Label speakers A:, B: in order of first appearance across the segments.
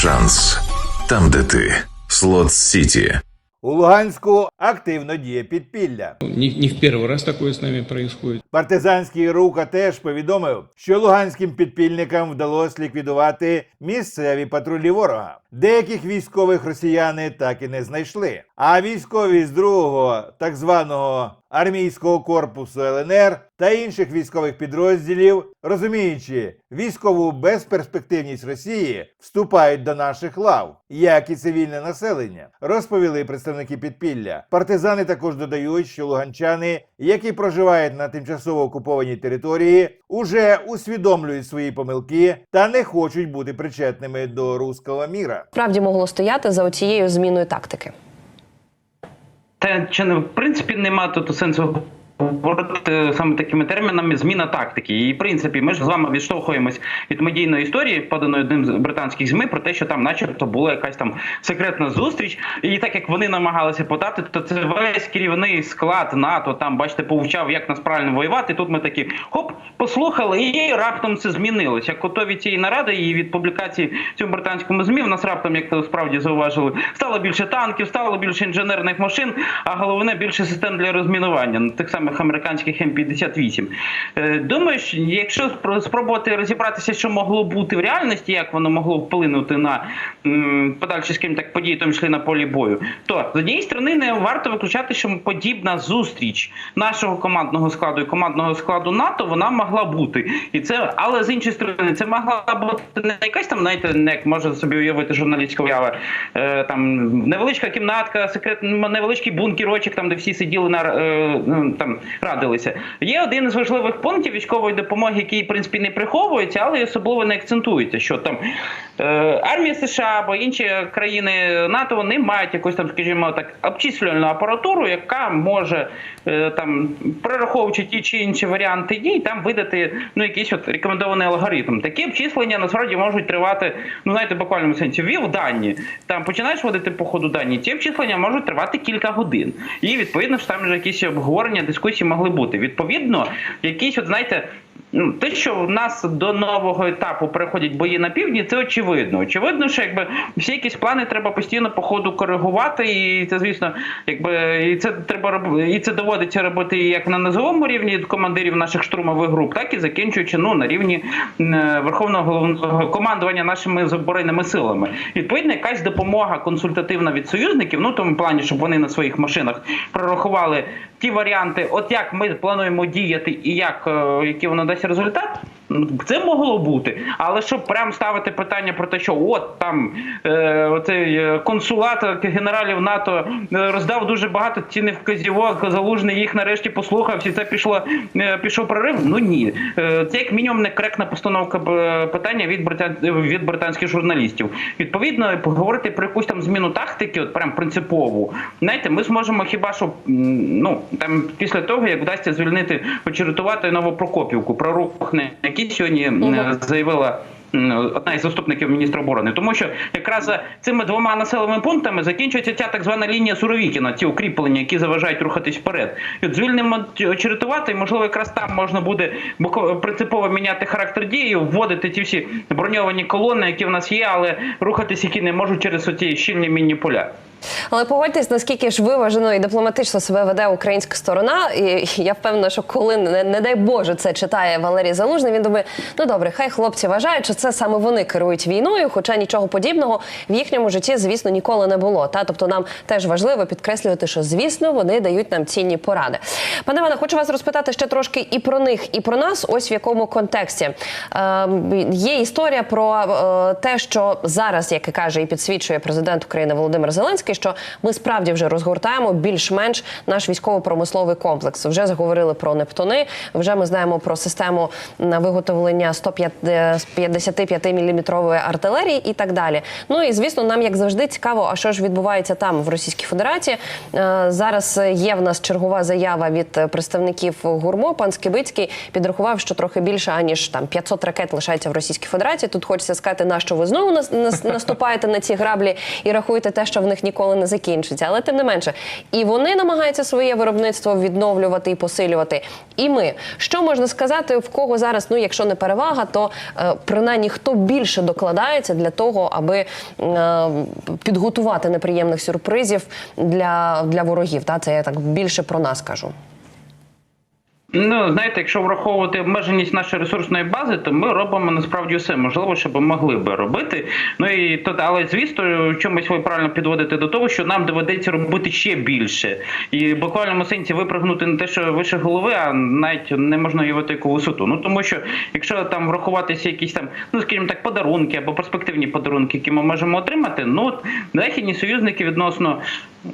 A: Шанс там, де ти. Слот Сіті.
B: У Луганську активно діє підпілля.
C: Не, не в первый раз такое с нами происходит.
B: Партизанський рука теж повідомив, що луганським підпільникам вдалося ліквідувати місцеві патрулі ворога. Деяких військових росіяни так і не знайшли. А військові з другого так званого армійського корпусу ЛНР та інших військових підрозділів, розуміючи військову безперспективність Росії, вступають до наших лав, як і цивільне населення, розповіли представники підпілля. Партизани також додають, що луганчани, які проживають на тимчасово окупованій території, уже усвідомлюють свої помилки та не хочуть бути причетними до руського міра.
D: Справді могло стояти за оцією зміною тактики.
E: Та чи не в принципі нема тут сенсу говорити саме такими термінами зміна тактики. І в принципі, ми ж з вами відштовхуємось від медійної історії, поданої одним з британських ЗМІ, про те, що там, начебто, була якась там секретна зустріч. І так як вони намагалися подати, то це весь керівний склад НАТО там, бачите, повчав, як нас правильно воювати. Тут ми такі хоп, послухали, і раптом це змінилось. Як готові цієї наради і від публікації в цьому британському ЗМІ, в нас раптом, як то справді зауважили, стало більше танків, стало більше інженерних машин, а головне більше систем для розмінування ну, тих самих американських М58. Е, Думаю, що якщо спробувати розібратися, що могло бути в реальності, як воно могло вплинути на подальші скажімо так події, тому числі на полі бою, то з однієї сторони не варто виключати, що подібна зустріч нашого командного складу і командного складу НАТО вона могла бути. І це, але з іншої сторони, це могла бути не якась там, знаєте, не як може собі уявити журналістська уява, е, там невеличка кімнатка, секрет, невеличкий бункерочок, там де всі сиділи на е, там радилися. Є один із важливих пунктів військової допомоги, який в принципі не приховується, але особливо не акцентується, що там е, армія США або інші країни НАТО вони мають якусь там, скажімо так, обчислювальну апаратуру, яка може е, там перераховуючи ті чи інші варіанти дій, там видати ну якийсь от рекомендований алгоритм. Такі обчислення насправді можуть тривати, ну знаєте, в буквальному сенсі ввів дані. Там починаєш вводити по ходу дані. Ці обчислення можуть тривати кілька годин. І відповідно ж там вже якісь обговорення, дискусії могли бути. Відповідно, якісь, от знаєте. Ну, те, що в нас до нового етапу переходять бої на півдні, це очевидно. Очевидно, що якби всі якісь плани треба постійно по ходу коригувати, і це, звісно, якби і це треба роб- і це доводиться робити як на низовому рівні командирів наших штурмових груп, так і закінчуючи ну на рівні е, верховного головного командування нашими збройними силами. Відповідно, якась допомога консультативна від союзників, ну тому плані, щоб вони на своїх машинах прорахували ті варіанти, от як ми плануємо діяти, і як е, який воно дасть результат. Це могло бути, але щоб прям ставити питання про те, що от там е, е, консулат генералів НАТО е, роздав дуже багато цінних вказівок, залужний їх нарешті послухав, і це пішло е, пішов прорив. Ну ні, Е, це як мінімум некоректна постановка е, питання від британ від британських журналістів. Відповідно, поговорити про якусь там зміну тактики, от прям принципову. Знаєте, ми зможемо хіба що ну там після того, як вдасться звільнити очеретувати Новопрокопівку, про який сьогодні заявила. Одна із заступників міністра оборони, тому що якраз цими двома населеними пунктами закінчується ця так звана лінія Суровікіна, ці укріплення, які заважають рухатись вперед. І от звільнимо очеретувати, і можливо, якраз там можна буде принципово міняти характер дії, вводити ті всі броньовані колони, які в нас є, але рухатись, які не можуть через оці щільні мінні поля.
D: Але погодьтесь, наскільки ж виважено і дипломатично себе веде українська сторона. І я впевнена, що коли не, не дай Боже це читає Валерій Залужний, він думає, ну добре, хай хлопці вважають, що це саме вони керують війною, хоча нічого подібного в їхньому житті, звісно, ніколи не було. Та тобто нам теж важливо підкреслювати, що звісно вони дають нам цінні поради. Пане Іване, хочу вас розпитати ще трошки і про них, і про нас. Ось в якому контексті е, є історія про е, те, що зараз, як і каже і підсвічує президент України Володимир Зеленський, що ми справді вже розгортаємо більш-менш наш військово-промисловий комплекс. Вже заговорили про Нептуни. Вже ми знаємо про систему на виготовлення 155 міліметрової артилерії і так далі. Ну і звісно, нам як завжди цікаво, а що ж відбувається там в Російській Федерації. Е, Зараз є в нас чергова заява від представників ГУРМО. Пан Скибицький підрахував, що трохи більше аніж там 500 ракет лишається в Російській Федерації. Тут хочеться сказати, на що ви знову нас- нас- наступаєте на ці граблі і рахуєте те, що в них ніколи ніколи не закінчиться. Але тим не менше, і вони намагаються своє виробництво відновлювати і посилювати. І ми що можна сказати, в кого зараз, ну якщо не перевага, то е, принаймні хто більше докладається для того, аби е, підготувати неприємних сюрпризів для, для ворогів. Та це я так більше про нас кажу.
E: Ну, знаєте, якщо враховувати обмеженість нашої ресурсної бази, то ми робимо насправді все можливе, щоб могли би робити. Ну і то, але звісно, чомусь ви правильно підводите до того, що нам доведеться робити ще більше, і в буквальному сенсі випрыгнути не те, що вище голови, а навіть не можна уявити яку висоту. Ну тому що якщо там врахуватися якісь там, ну скажімо так, подарунки або перспективні подарунки, які ми можемо отримати, ну західні союзники відносно.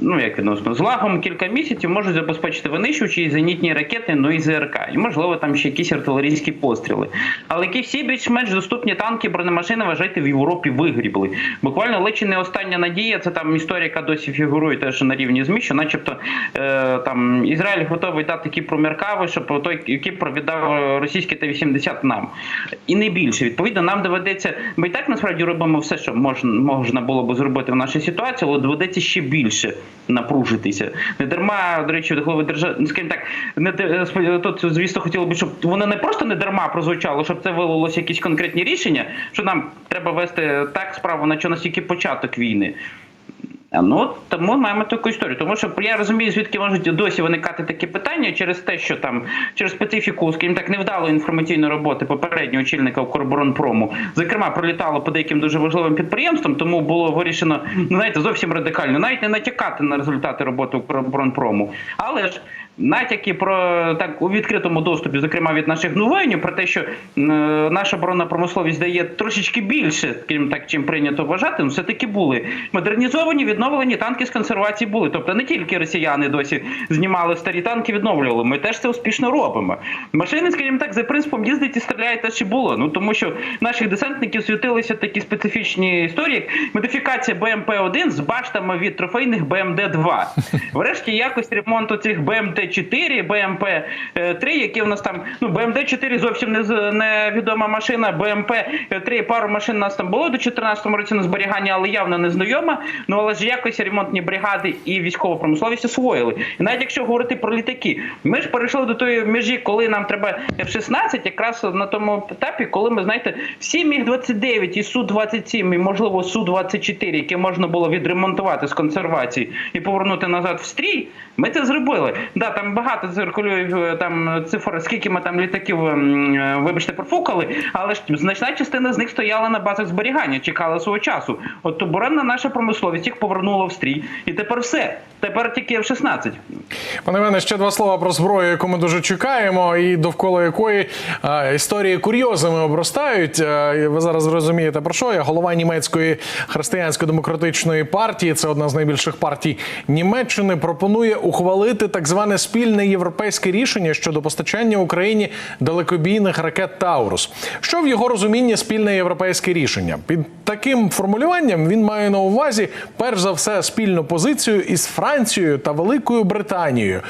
E: Ну, як відносно, з лагом кілька місяців можуть забезпечити винищувачі і зенітні ракети, ну і ЗРК. І можливо там ще якісь артилерійські постріли. Але які всі більш-менш доступні танки, бронемашини, вважайте, в Європі вигрібли. Буквально лечі не остання надія. Це там історія, яка досі фігурує теж на рівні ЗМІ, що начебто е, там Ізраїль готовий дати Кіпру Меркави, щоб той Кіпр віддав російський Т-80 нам. І не більше. Відповідно, нам доведеться. Ми і так насправді робимо все, що можна, можна було би зробити в нашій ситуації, але доведеться ще більше напружитися. Не дарма, до речі, голови держави, ну, скажімо так, не тут, звісно, хотіло б, щоб воно не просто не дарма прозвучало, щоб це вилилося якісь конкретні рішення, що нам треба вести так справу, на що настільки початок війни. Ну тому маємо таку історію. Тому що я розумію, звідки можуть досі виникати такі питання через те, що там через специфіку, скажімо так, невдалої інформаційної роботи попереднього очільника Укроборонпрому, зокрема, пролітало по деяким дуже важливим підприємствам, тому було вирішено, ну знаєте, зовсім радикально, навіть не натякати на результати роботи Укроборонпрому. Але ж натяки про так у відкритому доступі, зокрема від наших новинів, про те, що е, наша оборонна промисловість дає трошечки більше, скажімо так, чим прийнято вважати, ну все таки були модернізовані, відновлені танки з консервації були. Тобто не тільки росіяни досі знімали старі танки, відновлювали. Ми теж це успішно робимо. Машини, скажімо так, за принципом їздить і стріляє теж і було. Ну тому що наших десантників світилися такі специфічні історії, як модифікація БМП-1 з баштами від трофейних БМД-2. Врешті якось ремонту цих БМТ-4, БМП-3, які в нас там, ну БМД-4 зовсім не невідома машина, БМП-3 пару машин у нас там було до 2014 році на зберігання, але явно не знайома. Ну але ж якось ремонтні бригади і військова промисловість освоїли. І навіть якщо говорити про літаки, ми ж перейшли до тої межі, коли нам треба F-16, якраз на тому етапі, коли ми знаєте, всі міг 29 і су 27 і можливо су 24 які можна було відремонтувати з консервації і повернути назад в стрій. Ми це зробили. Да, там багато циркулює е, там цифр, скільки ми там літаків, ем, е, вибачте, профукали, але ж значна частина з них стояла на базах зберігання, чекала свого часу. От оборонна наша промисловість їх повернула в стрій, і тепер все. Тепер тільки F-16.
F: Пане Іване, ще два слова про зброю, яку ми дуже чекаємо, і довкола якої е, історії курйозами обростають. І ви зараз зрозумієте про що я. Голова німецької християнсько-демократичної партії, це одна з найбільших партій Німеччини, пропонує ухвалити так зване спільне європейське рішення щодо постачання Україні далекобійних ракет Таурус. Що в його розумінні спільне європейське рішення? Під таким формулюванням він має на увазі перш за все спільну позицію із Францією та Великою Британією.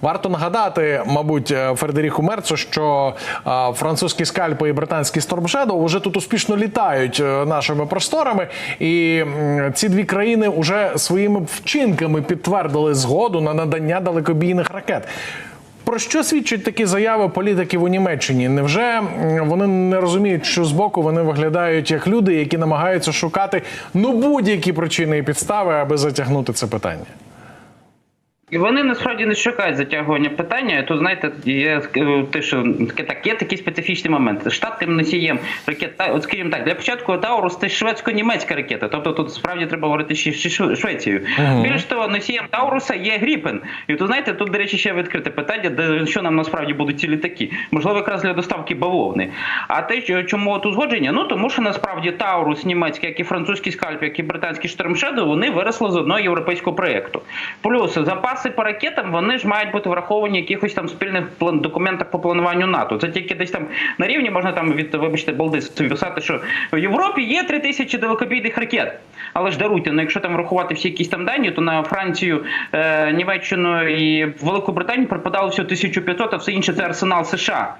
F: Варто нагадати, мабуть, е, Фредеріку Мерцу, що е, французькі скальпи і британські Shadow вже тут успішно літають е, нашими просторами, і ці дві країни вже своїми вчинками підтвердили згоду на надання далекобійних ракет. Про що свідчать такі заяви політиків у Німеччині? Невже вони не розуміють, що збоку вони виглядають як люди, які намагаються шукати ну будь-які причини і підстави, аби затягнути це питання?
E: І вони насправді не шукають затягування питання. Тут знаєте, є е, те, що таке так, є такий специфічний момент. Штатним носієм ракет, та- от скажімо так, для початку Таурус це шведсько-німецька ракета. Тобто тут справді треба говорити ще ще Шве- Швецією. Більш того, носієм Тауруса є Гріпен. І тут знаєте, тут, до речі, ще відкрите питання, де що нам насправді будуть ці літаки. Можливо, якраз для доставки бавовни. А те, чому тут узгодження? Ну тому що насправді Таурус німецький, як і французький скальп, як і британський штормшедо, вони виросли з одного європейського проєкту. Плюс запаси по ракетам вони ж мають бути враховані в якихось там спільних план- документах по плануванню НАТО. Це тільки десь там на рівні можна там від вибачте балди писати, що в Європі є 3 тисячі далекобійних ракет. Але ж даруйте, ну якщо там врахувати всі якісь там дані, то на Францію, е, Німеччину і Велику Британію припадало всього 1500, а все інше це арсенал США.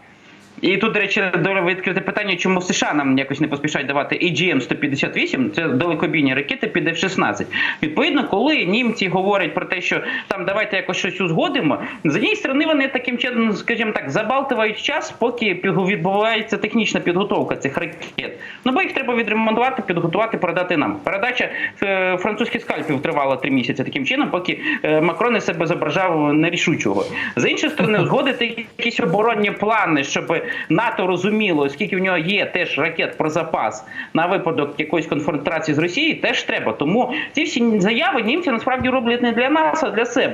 E: І тут, до речі, добре відкрите питання, чому США нам якось не поспішають давати AGM-158, це далекобійні ракети під F-16. Відповідно, коли німці говорять про те, що там давайте якось щось узгодимо, з однієї сторони вони таким чином, скажімо так, забалтують час, поки відбувається технічна підготовка цих ракет. Ну бо їх треба відремонтувати, підготувати, передати нам. Передача е, французьких скальпів тривала три місяці таким чином, поки е, Макрон із себе зображав нерішучого. З іншої сторони, узгодити якісь оборонні плани, щоб НАТО розуміло, оскільки в нього є теж ракет про запас на випадок якоїсь конфронтації з Росією, теж треба. Тому ці всі заяви німці насправді роблять не для нас, а для себе.